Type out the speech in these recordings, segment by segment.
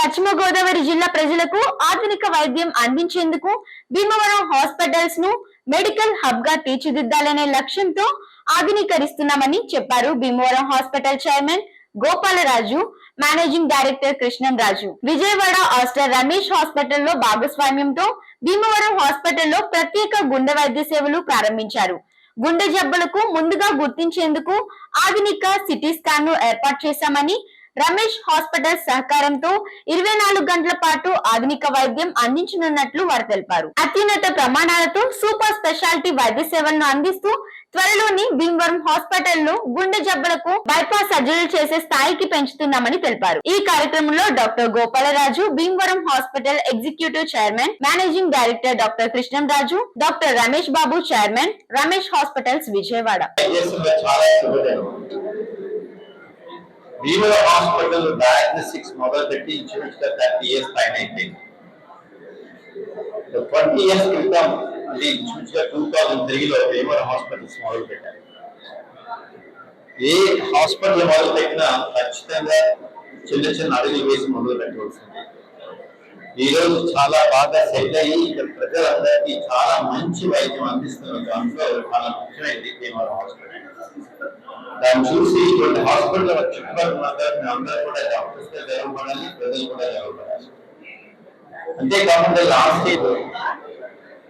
పశ్చిమ గోదావరి జిల్లా ప్రజలకు ఆధునిక వైద్యం అందించేందుకు భీమవరం హాస్పిటల్స్ను మెడికల్ హబ్గా తీర్చిదిద్దాలనే లక్ష్యంతో ఆధునీకరిస్తున్నామని చెప్పారు Bhimavaram hospital chairman Gopalaraju managing director Krishnam Raju. Vijayawada hostel Ramesh హాస్పిటల్లో భాగస్వామ్యంతో భీమవరం హాస్పిటల్లో ప్రత్యేక గుండె వైద్య సేవలు ప్రారంభించారు. గుండె జబ్బులకు ముందుగా గుర్తించేందుకు ఆధునిక సిటీ స్కాన్ను ఏర్పాటు చేశామని రమేష్ హాస్పిటల్ సహకారంతో ఇరవై నాలుగు గంటల పాటు ఆధునిక వైద్యం అందించనున్నట్లు వారు తెలిపారు. అత్యున్నత ప్రమాణాలతో సూపర్ స్పెషాలిటీ వైద్య సేవలను అందిస్తూ త్వరలోని భీమవరం హాస్పిటల్లో గుండె జబ్బలకు బైపాస్ సర్జరీలు చేసే స్థాయికి పెంచుతున్నామని తెలిపారు. ఈ కార్యక్రమంలో doctor Gopalaraju Bhimavaram hospital executive chairman managing director doctor Krishnam Raju doctor Ramesh Babu chairman Ramesh hospitals Vijayawada. Bheemla hospital diagnostics మొదలుపెట్టి ఇంచుమించుగా థర్టీ ఇయర్స్ పైన అయిపోయింది ట్వంటీ ఇయర్స్ క్రితం అంటే గా టూ థౌజండ్ త్రీలో భీమల హాస్పిటల్స్ మొదలు పెట్టారు ఏ హాస్పిటల్ మొదలు పెట్టినా ఖచ్చితంగా చిన్న చిన్న అడుగులు వేసి మొదలు పెట్టవలసింది. ఈ రోజు చాలా బాగా సెట్ అయ్యి ఇక్కడ ప్రజలందరికీ చాలా మంచి వైద్యం అందిస్తున్న దాంట్లో చాలా ముఖ్యమైనది భీమవర హాస్పిటల్ దాన్ని చూసి ఇటువంటి హాస్పిటల్ చుట్టుపక్కల మాత్రం అందరూ కూడా డాక్టర్స్గా ప్రజలు కూడా గర్వపడాలి అంతేకాకుండా లాస్ట్ ఇయర్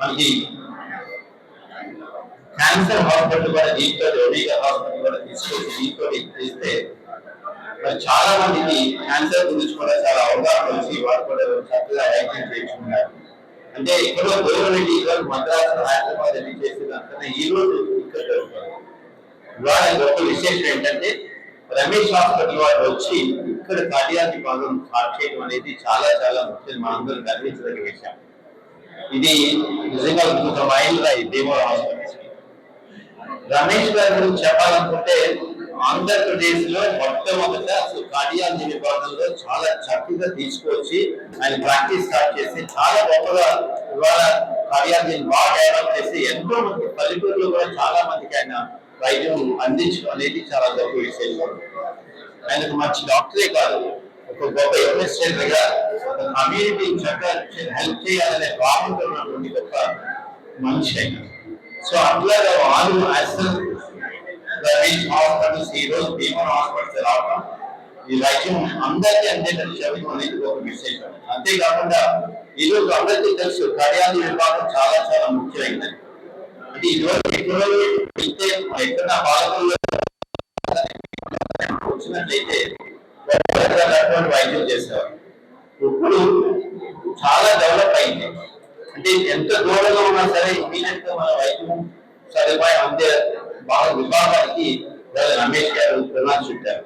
మనకి క్యాన్సర్ హాస్పిటల్ కూడా దీంతో ఒడిగా హాస్పిటల్ కూడా తీసుకొచ్చి దీంతో చేస్తే మరి చాలా మందికి క్యాన్సర్ గురించి కూడా చాలా అవగాహన వచ్చి వారు కూడా చక్కగా వైద్యం చేయించుకున్నారు. అంటే ఇక్కడ దూరం ఈ రోజు మద్రాసు హైదరాబాద్ వెళ్ళి చేసేదంతా ఈ రోజు ఇవాళ గొప్ప విశేషం ఏంటంటే రమేష్ హాస్పిటల్ వాళ్ళు వచ్చి ఇక్కడ కార్డియాలజీ భాగం స్టార్ట్ చేయడం అనేది చాలా చాలా ముఖ్యం. మనందరం గర్వించదగ్గ విషయం. ఇది నిజంగా ఒక మైండ్ రాయి భీమవరం హాస్పిటల్ రమేష్ గారి గురించి చెప్పాలనుకుంటే ఆంధ్రప్రదేశ్లో మొట్టమొదట అసలు కార్డియాలజీ విభాగంలో చాలా చక్కగా తీసుకొచ్చి ఆయన ప్రాక్టీస్ స్టార్ట్ చేసి చాలా గొప్పగా ఇవాళ కార్డియాలజీని బాగా డెవలప్ చేసి ఎంతో మంది పల్లెటూరులో కూడా చాలా మందికి ఆయన వైద్యం అందించడం అనేది చాలా గొప్ప విషయం. ఆయనకు మంచి డాక్టరే కాదు ఒక గొప్ప అడ్మినిస్ట్రేటర్ కమ్యూనిటీ చక్కగా హెల్ప్ చేయాలనే భావంతో ఉన్నటువంటి గొప్ప మనిషి ఆయన. సో అట్లాగా వాళ్ళు అసలు హాస్పిటల్స్ ఈ రోజు భీమన్ హాస్పిటల్స్ రావడం ఈ వైద్యం అందరికీ అందేటట్టు చెప్పడం అనేది ఒక విశేషం. అంతేకాకుండా ఈ రోజు అందరికీ తెలుసు కార్యాలయ విభాగం చాలా చాలా ముఖ్యమైనది. అంటే ఇదివరకు ఎక్కడో వెళ్తే ఎక్కడ బాలకుల్లో వచ్చినట్లయితే వైద్యం చేసేవారు ఇప్పుడు చాలా డెవలప్ అయింది అంటే ఎంత దూరంగా ఉన్నా సరే ఇమీడియట్గా మన వైద్యం సదుపాయం అందే బాగా విభాగానికి రమేష్ గారు ప్రమాణం చుట్టారు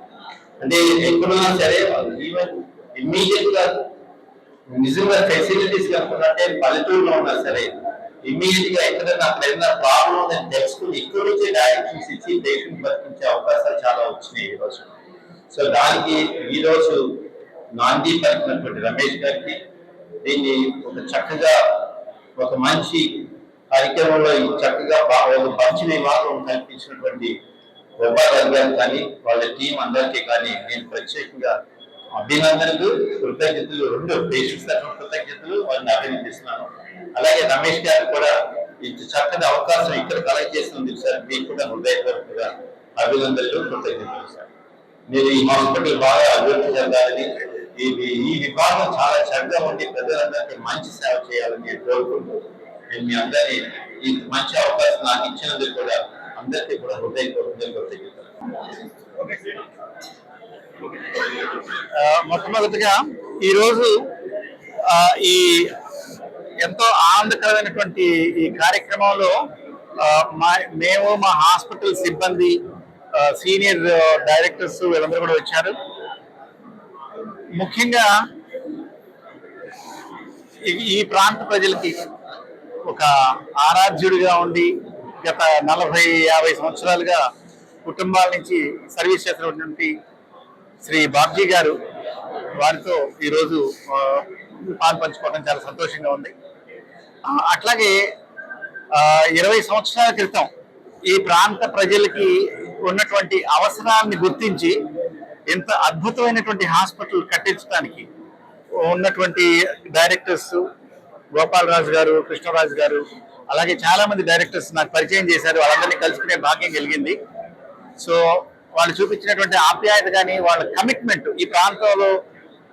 అంటే ఎక్కడున్నా సరే ఈవెన్ ఇమ్మీడియట్గా నిజంగా ఫెసిలిటీస్ కనుకున్నట్టే పల్లెటూరులో ఉన్నా సరే ఇమ్మీడియట్గా ఎక్కడైనా అక్కడ ఏదైనా ప్రాబ్లం ఉందని తెలుసుకుని ఇక్కడ నుంచే డైరెక్షన్స్ ఇచ్చి పేషెంట్ బతికించే అవకాశాలు చాలా వచ్చినాయి ఈ రోజు. సో దానికి ఈ రోజు నాంది పలికినటువంటి రమేష్ గారికి దీన్ని ఒక చక్కగా ఒక మంచి కార్యక్రమంలో చక్కగా బాగా ఒక మంచి విభాగం కల్పించినటువంటి గారు కానీ వాళ్ళ టీం అందరికీ కానీ నేను ప్రత్యేకంగా అభినందనలు కృతజ్ఞతలు రెండు పేషెంట్స్ తరఫున కృతజ్ఞతలు వారిని అభినందిస్తున్నాను. అలాగే రమేష్ గారు కూడా ఇంత చక్కని అవకాశం ఇక్కడ కలెక్ట్ చేస్తుంది సార్ మీకు కూడా హృదయపూర్వకంగా అభినందనలు కృతజ్ఞతలు సార్. మీరు ఈ హాస్పిటల్ బాగా అభివృద్ధి చెందాలని ఇది ఈ విభాగం చాలా చక్కగా ఉండి ప్రజలందరికీ మంచి సేవ చేయాలని నేను కోరుకుంటూ నేను మీ అందరినీ ఈ మంచి అవకాశం నాకు ఇచ్చినందుకు కూడా అందరికీ కూడా హృదయపూర్వకంగా కృతజ్ఞతలు. మొట్టమొదటిగా ఈరోజు ఈ ఎంతో ఆనందకరమైనటువంటి ఈ కార్యక్రమంలో మా మేము మా హాస్పిటల్ సిబ్బంది సీనియర్ డైరెక్టర్స్ వీళ్ళందరూ కూడా వచ్చారు. ముఖ్యంగా ఈ- ఈ ప్రాంత ప్రజలకి ఒక ఆరాధ్యుడిగా ఉండి గత నలభై యాభై సంవత్సరాలుగా కుటుంబాల నుంచి సర్వీస్ చేసినటువంటి శ్రీ బాబ్జీ గారు వారితో ఈరోజు పాలు పంచుకోవడం చాలా సంతోషంగా ఉంది. అట్లాగే ఇరవై సంవత్సరాల క్రితం ఈ ప్రాంత ప్రజలకి ఉన్నటువంటి అవసరాన్ని గుర్తించి ఇంత అద్భుతమైనటువంటి హాస్పిటల్ కట్టించడానికి ఉన్నటువంటి డైరెక్టర్స్ గోపాలరాజు గారు కృష్ణరాజు గారు అలాగే చాలా మంది డైరెక్టర్స్ నాకు పరిచయం చేశారు. వాళ్ళందరినీ కలుసుకునే భాగ్యం కలిగింది. సో వాళ్ళు చూపించినటువంటి ఆప్యాయత కానీ వాళ్ళ కమిట్మెంట్ ఈ ప్రాంతంలో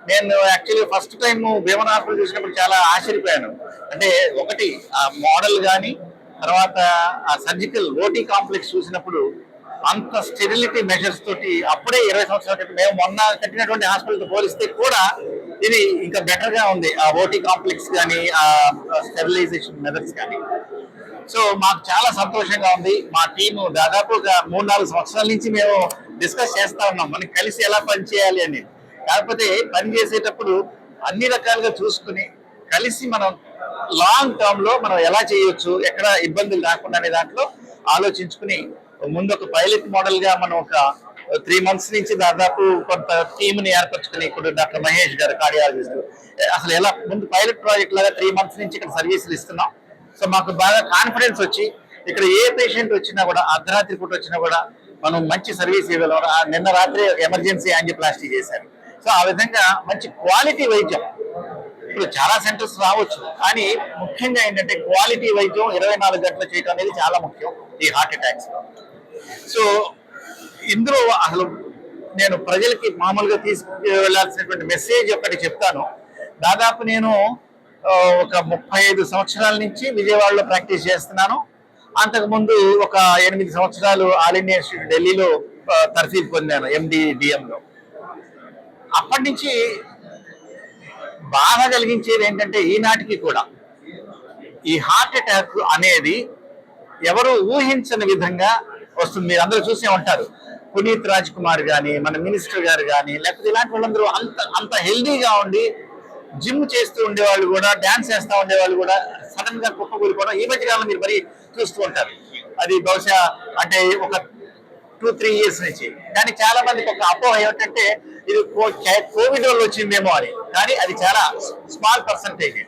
నేను యాక్చువల్లీ ఫస్ట్ టైం భీమనాథులు చూసినప్పుడు చాలా ఆశ్చర్యపోయాను. అంటే ఒకటి ఆ మోడల్ కానీ తర్వాత ఆ సర్జికల్ ఓటీ కాంప్లెక్స్ చూసినప్పుడు అంత స్టెరిలిటీ మెజర్స్ తోటి అప్పుడే ఇరవై సంవత్సరాల క్రితం మేము మొన్న కట్టినటువంటి హాస్పిటల్తో పోలిస్తే కూడా ఇది ఇంకా బెటర్గా ఉంది. ఆ ఓటీ కాంప్లెక్స్ కానీ ఆ స్టెరిలైజేషన్ మెథడ్స్ కానీ సో మాకు చాలా సంతోషంగా ఉంది. మా టీము దాదాపు ఒక మూడు నాలుగు సంవత్సరాల నుంచి మేము డిస్కస్ చేస్తా ఉన్నాం. మనకి కలిసి ఎలా పని చేయాలి అని. కాకపోతే పని చేసేటప్పుడు అన్ని రకాలుగా చూసుకుని కలిసి మనం లాంగ్ టర్మ్లో మనం ఎలా చేయొచ్చు ఎక్కడ ఇబ్బందులు రాకుండా అనే దాంట్లో ఆలోచించుకుని ముందు ఒక పైలట్ మోడల్గా మనం ఒక త్రీ మంత్స్ నుంచి దాదాపు కొంత టీమ్ని ఏర్పరచుకుని ఇప్పుడు డాక్టర్ మహేష్ గారు కార్డియాలజిస్ట్ అసలు ఎలా ముందు పైలట్ ప్రాజెక్ట్ లాగా త్రీ మంత్స్ నుంచి ఇక్కడ సర్వీసులు ఇస్తున్నాం. సో మాకు బాగా కాన్ఫిడెన్స్ వచ్చి ఇక్కడ ఏ పేషెంట్ వచ్చినా కూడా అర్ధరాత్రి పూట వచ్చినా కూడా మనం మంచి సర్వీస్ ఇవ్వగలం నిన్న రాత్రి ఎమర్జెన్సీ యాంజియోప్లాస్టీ చేశారు. సో ఆ విధంగా మంచి క్వాలిటీ వైద్యం. ఇప్పుడు చాలా సెంటర్స్ రావచ్చు కానీ ముఖ్యంగా ఏంటంటే క్వాలిటీ వైద్యం ఇరవై నాలుగు గంటలు చేయడం అనేది చాలా ముఖ్యం ఈ హార్ట్ అటాక్స్ సో ఇందులో అసలు నేను ప్రజలకి మామూలుగా తీసుకు వెళ్ళాల్సినటువంటి మెసేజ్ ఒకటి చెప్తాను. దాదాపు నేను ఒక ముప్పై ఐదు సంవత్సరాల నుంచి విజయవాడలో ప్రాక్టీస్ చేస్తున్నాను. అంతకుముందు ఒక ఎనిమిది సంవత్సరాలు ఆల్ ఇండియా ఇన్స్టిట్యూట్ ఢిల్లీలో ఆ, తర్ఫీదు పొందాను ఎండి అప్పటి నుంచి బాధ కలిగించేది ఏంటంటే ఈనాటికి కూడా ఈ హార్ట్ అటాక్ అనేది ఎవరు ఊహించని విధంగా వస్తుంది. మీరు అందరూ చూసే ఉంటారు. పునీత్ రాజ్ కుమార్ గాని మన మినిస్టర్ గారు కానీ లేకపోతే ఇలాంటి వాళ్ళందరూ అంత అంత హెల్దీగా ఉండి జిమ్ చేస్తూ ఉండేవాళ్ళు కూడా డాన్స్ చేస్తూ ఉండేవాళ్ళు కూడా సడన్గా కుప్పకూలిపోవడం ఈ మధ్య కాలంలో మీరు మరి చూస్తూ ఉంటారు. అది బహుశా అంటే ఒక టూ త్రీ ఇయర్స్ నుంచి. కానీ చాలా మందికి ఒక అపోహ ఏమిటంటే ఇది కోవిడ్ వల్ల వచ్చిందేమో అని. కానీ అది చాలా స్మాల్ పర్సంటేజ్.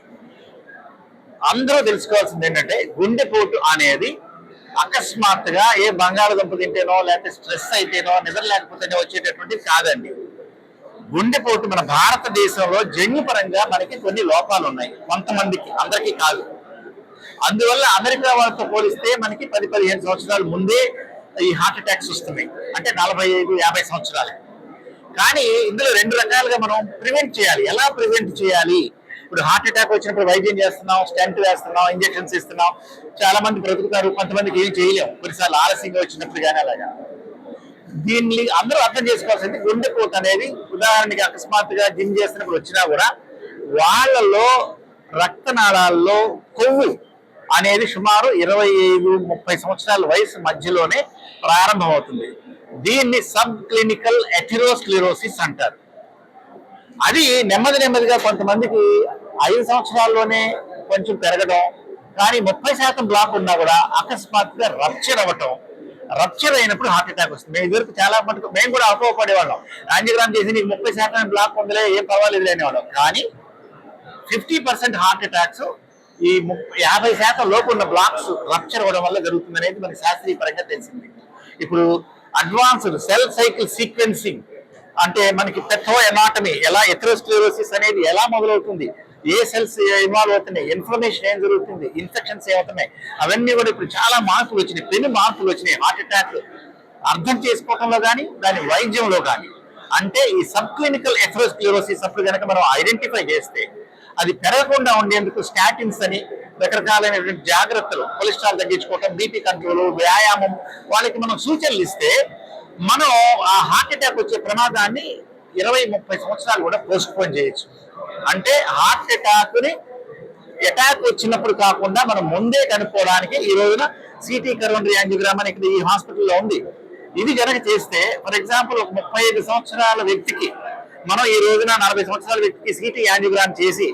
అందరూ తెలుసుకోవాల్సింది ఏంటంటే గుండెపోటు అనేది అకస్మాత్తుగా ఏ బంగాళదుంప తింటేనో లేకపోతే స్ట్రెస్ అయితేనో నిద్ర లేకపోతేనో వచ్చేటటువంటిది కాదండి. గుండెపోటు మన భారతదేశంలో జన్యుపరంగా మనకి కొన్ని లోపాలు ఉన్నాయి. కొంతమందికి అందరికీ కాదు. అందువల్ల అమెరికా వాళ్ళతో పోలిస్తే మనకి పది పదిహేను సంవత్సరాల ముందే ఈ హార్ట్ అటాక్స్ వస్తున్నాయి. అంటే నలభై ఐదు యాభై సంవత్సరాలు. కానీ ఇందులో రెండు రకాలుగా మనం ప్రివెంట్ చేయాలి. ఎలా ప్రివెంట్ చేయాలి? ఇప్పుడు హార్ట్ అటాక్ వచ్చినప్పుడు వైద్యం చేస్తున్నాం స్టెంట్ వేస్తున్నాం ఇంజెక్షన్స్ ఇస్తున్నాం. చాలా మంది బ్రతుకుతారు కొంతమందికి ఏం చేయలేం. కొన్నిసార్లు ఆలస్యంగా వచ్చినప్పుడు కానీ అలాగా. దీన్ని అందరూ అర్థం చేసుకోవాల్సింది గుండెపోటు అనేది ఉదాహరణకి అకస్మాత్తుగా జిమ్ చేసినప్పుడు వచ్చినా కూడా వాళ్ళలో రక్తనాళాల్లో కొవ్వు అనేది సుమారు ఇరవై ఐదు ముప్పై సంవత్సరాల వయసు మధ్యలోనే ప్రారంభమవుతుంది. దీన్ని సబ్ క్లినికల్ ఎథిరోస్క్లిరోసిస్ అంటారు. అది నెమ్మది నెమ్మదిగా కొంతమందికి ఐదు సంవత్సరాల్లోనే కొంచెం పెరగడం కానీ ముప్పై శాతం బ్లాక్ ఉన్నా కూడా అకస్మాత్తుగా రప్చర్ అవ్వటం రప్చర్ అయినప్పుడు హార్ట్ అటాక్ వస్తుంది. మేము ఇదివరకు చాలా మటుకు మేము కూడా అపోహపడేవాళ్ళం. యాంజిగ్రామ్ చేసి నీకు ముప్పై శాతం బ్లాక్ పొందలే ఏం పర్వాలేదు అనేవాళ్ళం. కానీ ఫిఫ్టీ పర్సెంట్ హార్ట్ అటాక్స్ ఈ ముప్పై యాభై శాతం లోపు ఉన్న బ్లాక్స్ రప్చర్ అవ్వడం వల్ల జరుగుతుంది అనేది మనకి శాస్త్రీయ పరంగా తెలిసింది. ఇప్పుడు అడ్వాన్స్డ్ సెల్ సైకిల్ సీక్వెన్సింగ్ అంటే మనకి పెథో ఎనాటమీ ఎలా ఎథ్రోస్క్లెరోసిస్ అనేది ఎలా మొదలవుతుంది? ఏ సెల్స్ ఇన్వాల్వ్ అవుతున్నాయి? ఇన్ఫర్మేషన్ ఏం జరుగుతుంది? ఇన్ఫెక్షన్స్ ఏమవుతున్నాయి అవన్నీ కూడా ఇప్పుడు చాలా మార్పులు వచ్చినాయి. పెను మార్పులు వచ్చినాయి. హార్ట్ అటాక్ అర్థం చేసుకోవడంలో కానీ దాని వైద్యంలో కానీ అంటే ఈ సబ్ క్లినికల్ ఎథ్రోస్క్లిరోసిస్ అప్పుడు కనుక మనం ఐడెంటిఫై చేస్తే అది పెరగకుండా ఉండేందుకు స్టాటిన్స్ అని రకరకాలైనటువంటి జాగ్రత్తలు కొలెస్ట్రాల్ తగ్గించుకోవటం బీపీ కంట్రోల్ వ్యాయామం వాళ్ళకి మనం సూచనలు ఇస్తే మనం ఆ హార్ట్ అటాక్ వచ్చే ప్రమాదాన్ని ఇరవై ముప్పై సంవత్సరాలు కూడా పోస్ట్ పోన్ చేయొచ్చు. అంటే హార్ట్ అటాక్ని అటాక్ వచ్చినప్పుడు కాకుండా మనం ముందే కనుక్కోవడానికి ఈ రోజున సిటీ కరోనరీ యాంజియోగ్రామ్ అని ఇక్కడ ఈ హాస్పిటల్లో ఉంది. ఇది కనుక చేస్తే ఫర్ ఎగ్జాంపుల్ ఒక ముప్పై ఐదు సంవత్సరాల వ్యక్తికి మనం ఈ రోజున నలభై సంవత్సరాల వ్యక్తికి సిటీ యాంజియోగ్రామ్ చేసి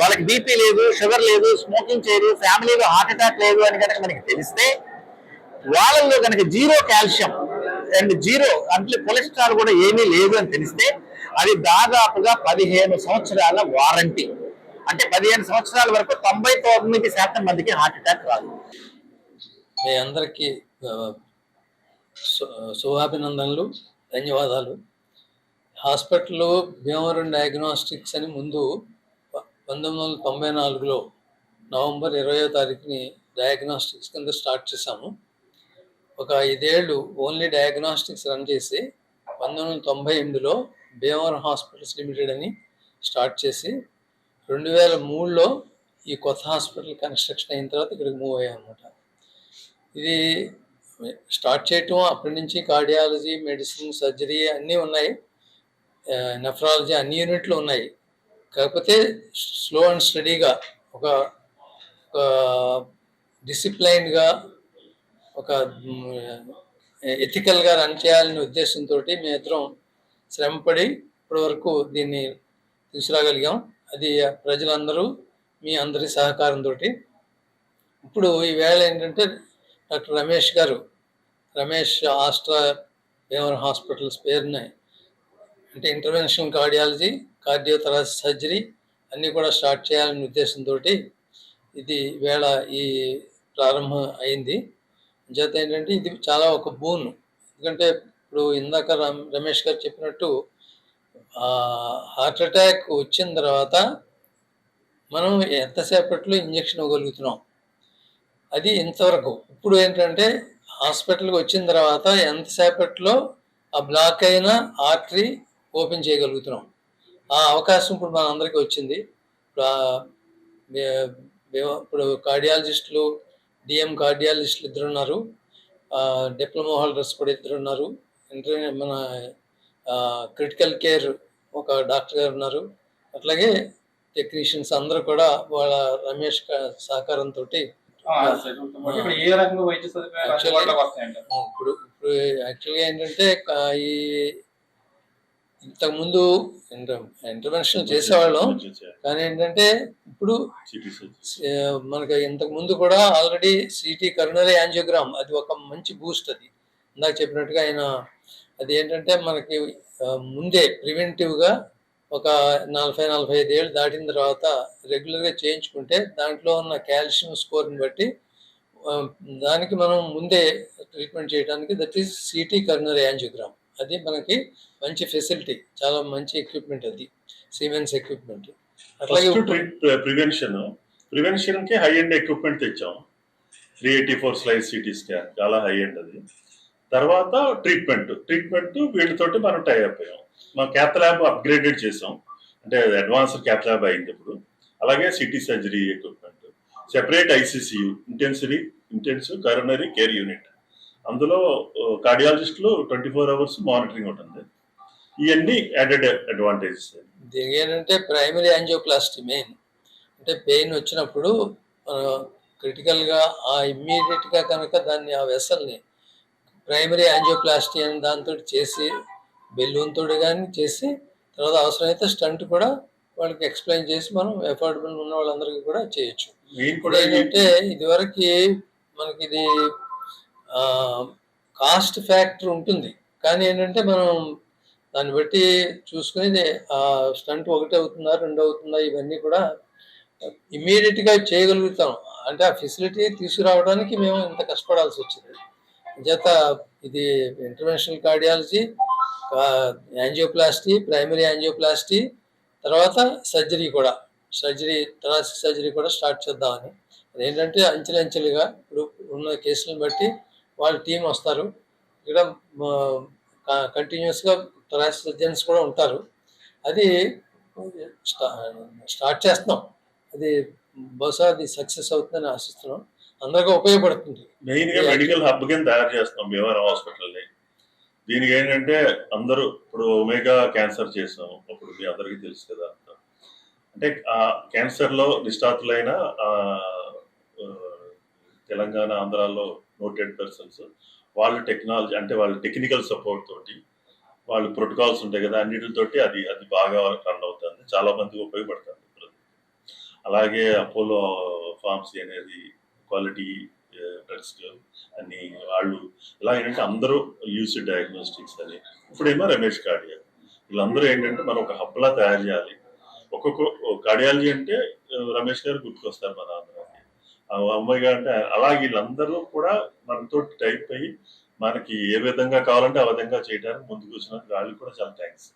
వాళ్ళకి బీపీ లేదు షుగర్ లేదు స్మోకింగ్ చేయదు ఫ్యామిలీలో హార్ట్ అటాక్ లేదు అని కనుక మనకి తెలిస్తే వాళ్ళల్లో కనుక జీరో కాల్షియం అండ్ జీరో అంటే కొలెస్ట్రాల్ కూడా ఏమీ లేదు అని తెలిస్తే అది దాదాపుగా పదిహేను సంవత్సరాల వారంటీ. అంటే పదిహేను సంవత్సరాల వరకు తొంభై తొమ్మిది శాతం మందికి హార్ట్ అటాక్ రాదు. మీ అందరికీ శుభాభినందనలు ధన్యవాదాలు. హాస్పిటల్లో భీమవరం డయాగ్నోస్టిక్స్ అని ముందు పంతొమ్మిది వందల తొంభై నాలుగులో నవంబర్ ఇరవయో తారీఖుని డయాగ్నోస్టిక్స్ కింద స్టార్ట్ చేశాము. ఒక ఐదేళ్ళు ఓన్లీ డయాగ్నోస్టిక్స్ రన్ చేసి పంతొమ్మిది వందల తొంభై ఎనిమిదిలో భీమవరం హాస్పిటల్స్ లిమిటెడ్ అని స్టార్ట్ చేసి రెండు వేల మూడులో ఈ కొత్త హాస్పిటల్ కన్స్ట్రక్షన్ అయిన తర్వాత ఇక్కడికి మూవ్ అయ్యాం అనమాట ఇది స్టార్ట్ చేయటం అప్పటి నుంచి కార్డియాలజీ మెడిసిన్ సర్జరీ అన్నీ ఉన్నాయి. నెఫ్రాలజీ అన్ని యూనిట్లు ఉన్నాయి. కాకపోతే స్లో అండ్ స్టడీగా ఒక డిసిప్లైన్గా ఒక ఎథికల్గా రన్ చేయాలనే ఉద్దేశంతో మేమిద్దరం శ్రమపడి ఇప్పటివరకు దీన్ని తీసుకురాగలిగాం. అది ప్రజలందరూ మీ అందరి సహకారంతో ఇప్పుడు ఈవేళ ఏంటంటే డాక్టర్ రమేష్ గారు రమేష్ ఆస్ట్రా భీమవరం హాస్పిటల్స్ పేరుని అంటే ఇంటర్వెన్షనల్ కార్డియాలజీ కార్డియోథరాసి సర్జరీ అన్నీ కూడా స్టార్ట్ చేయాలనే ఉద్దేశంతో ఇది వేళ ఈ ప్రారంభం అయింది. చేత ఏంటంటే ఇది చాలా ఒక బూన్. ఎందుకంటే ఇప్పుడు ఇందాక రమేష్ గారు చెప్పినట్టు హార్ట్ అటాక్ వచ్చిన తర్వాత మనం ఎంతసేపట్లో ఇంజక్షన్ ఇవ్వగలుగుతున్నాం? అది ఇంతవరకు. ఇప్పుడు ఏంటంటే హాస్పిటల్కి వచ్చిన తర్వాత ఎంతసేపట్లో ఆ బ్లాక్ అయిన ఆర్టరీ ఓపెన్ చేయగలుగుతున్నాం? ఆ అవకాశం ఇప్పుడు మన అందరికీ వచ్చింది. ఇప్పుడు ఇప్పుడు కార్డియాలజిస్టులు డిఎం కార్డియాలజిస్టులు ఇద్దరు ఉన్నారు డిప్లొమా హోల్డర్స్ కూడా ఇద్దరు ఉన్నారు ఇంటర్ మన క్రిటికల్ కేర్ ఒక డాక్టర్ గారు ఉన్నారు. అట్లాగే టెక్నీషియన్స్ అందరూ కూడా వాళ్ళ రమేష్ సహకారంతో. ఇప్పుడు ఇప్పుడు యాక్చువల్గా ఏంటంటే ఈ ఇంతకుముందు ఇంటర్వెన్షన్ చేసేవాళ్ళం. కానీ ఏంటంటే ఇప్పుడు మనకి ఇంతకు ముందు కూడా ఆల్రెడీ సిటీ కరోనరీ యాంజియోగ్రామ్. అది ఒక మంచి బూస్ట్ అది. ఇందాక చెప్పినట్టుగా ఆయన అది ఏంటంటే మనకి ముందే ప్రివెంటివ్గా ఒక నలభై నలభై ఐదు ఏళ్ళు దాటిన తర్వాత రెగ్యులర్గా చేయించుకుంటే దాంట్లో ఉన్న కాల్షియం స్కోర్ని బట్టి దానికి మనం ముందే ట్రీట్మెంట్ చేయడానికి that is CT coronary angiogram అది మనకి మంచి ఫెసిలిటీ చాలా మంచి ఎక్విప్మెంట్ అది సిమెన్స్ ఎక్విప్మెంట్ అట్లాగే ప్రివెన్షన్ ప్రివెన్షన్కి హై ఎండ్ ఎక్విప్మెంట్ తెచ్చాం. Three eighty four slice CT scan చాలా హై ఎండ్ అది. తర్వాత ట్రీట్మెంట్ ట్రీట్మెంట్ వీళ్ళతోటి మనం టై అయిపోయాం మా క్యాత్ ల్యాబ్ అప్గ్రేడెడ్ చేసాం అంటే అడ్వాన్స్డ్ క్యాత్ ల్యాబ్ అయింది ఇప్పుడు. అలాగే CT surgery equipment separate ICCU intensive intensive coronary care unit అందులో కార్డియాలజిస్టులు ట్వంటీ ఫోర్ అవర్స్ మానిటరింగ్ ఉంటుంది ఇవన్నీ యాడెడ్ అడ్వాంటేజెస్ ఏంటంటే ప్రైమరీ యాంజియోప్లాస్టీ మెయిన్ అంటే పెయిన్ వచ్చినప్పుడు క్రిటికల్గా ఆ ఇమ్మీడియట్గా కనుక దాన్ని ఆ వెసల్ని ప్రైమరీ యాంజియోప్లాస్టీ అని దాంతో చేసి బెలూన్తో కానీ చేసి తర్వాత అవసరమైతే స్టంట్ కూడా వాళ్ళకి ఎక్స్ప్లెయిన్ చేసి మనం ఎఫోర్డబుల్ ఉన్న వాళ్ళందరికీ కూడా చేయొచ్చు. ఇప్పుడు కూడా ఏంటంటే ఇదివరకు మనకి ఇది కాస్ట్ ఫ్యాక్టర్ ఉంటుంది. కానీ ఏంటంటే మనం దాన్ని బట్టి చూసుకుని ఆ స్టంట్ ఒకటి అవుతుందా రెండు అవుతుందా ఇవన్నీ కూడా immediate గా చేయగలుగుతాం. అంటే ఆ ఫెసిలిటీ తీసుకురావడానికి మేము ఇంత కష్టపడాల్సి వచ్చింది. చేత ఇది international cardiology angioplasty primary angioplasty తర్వాత సర్జరీ కూడా. సర్జరీ థొరాసిక్ సర్జరీ కూడా స్టార్ట్ చేద్దామని. ఏంటంటే అంచెలంచెలుగా ఇప్పుడు ఉన్న కేసులను బట్టి వాళ్ళ టీం వస్తారు. ఇక్కడ కంటిన్యూస్గా థొరాసిక్ సర్జన్స్ కూడా ఉంటారు. అది స్టా స్టార్ట్ చేస్తున్నాం. అది బహుశా అది సక్సెస్ అవుతుందని ఆశిస్తున్నాం. అందరికీ ఉపయోగపడుతుంది. మెయిన్గా మెడికల్ హబ్ కింద తయారు చేస్తున్నాం భీమవరం హాస్పిటల్ని. దీనికి ఏంటంటే అందరూ ఇప్పుడు ఒమేగా క్యాన్సర్ చేసాం. అప్పుడు మీ అందరికీ తెలుసు కదా అంటే ఆ క్యాన్సర్లో నిష్ఠాతులైన తెలంగాణ ఆంధ్రాలో నోటెడ్ పర్సన్స్ వాళ్ళ టెక్నాలజీ అంటే వాళ్ళ టెక్నికల్ సపోర్ట్ తోటి వాళ్ళు ప్రోటోకాల్స్ ఉంటాయి కదా అన్నిటితోటి అది అది బాగా రన్ అవుతుంది. చాలా మందికి ఉపయోగపడుతుంది. అలాగే అపోలో ఫార్మసీ అనేది క్వాలిటీ డ్రగ్స్ uh, అని వాళ్ళు ఇలా ఏంటంటే అందరూ యూస్ డయాగ్నోస్టిక్స్ అని. ఇప్పుడేమో రమేష్ కార్డియా వీళ్ళందరూ ఏంటంటే మనం ఒక హబ్లా తయారు చేయాలి. ఒక్కొక్క కార్డియాలజీ అంటే uh, రమేష్ గారు గుర్తుకొస్తారు మన ఆంధ్రాకి ఆ అమ్మాయి గారు అంటే అలాగే వీళ్ళందరూ కూడా మనతో టైప్ అయ్యి మనకి ఏ విధంగా కావాలంటే ఆ విధంగా చేయడానికి ముందుకు వచ్చినందుకు వాళ్ళు కూడా చాలా థ్యాంక్స్